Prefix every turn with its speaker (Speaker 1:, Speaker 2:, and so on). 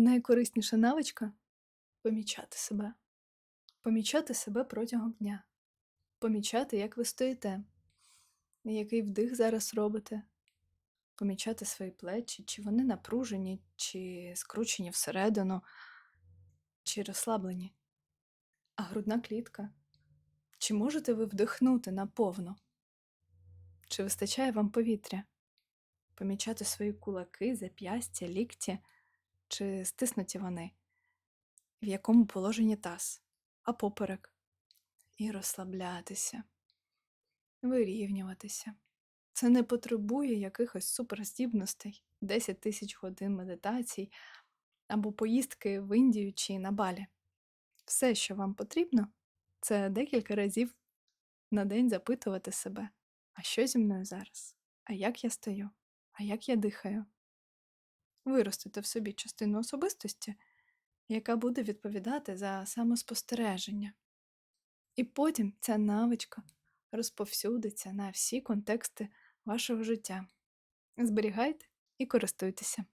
Speaker 1: Найкорисніша навичка помічати себе. Помічати себе протягом дня. Помічати, як ви стоїте, який вдих зараз робите. Помічати свої плечі, чи вони напружені, чи скручені всередину, чи розслаблені. А грудна клітка. Чи можете ви вдихнути наповно? Чи вистачає вам повітря? Помічати свої кулаки, зап'ястя, лікті, чи стиснуті вони, в якому положенні таз, а поперек, і розслаблятися, вирівнюватися. Це не потребує якихось суперздібностей, 10 тисяч годин медитацій або поїздки в Індію чи на Балі. Все, що вам потрібно, це декілька разів на день запитувати себе, а що зі мною зараз? А як я стою? А як я дихаю? Виростити в собі частину особистості, яка буде відповідати за самоспостереження. І потім ця навичка розповсюдиться на всі контексти вашого життя. Зберігайте і користуйтеся.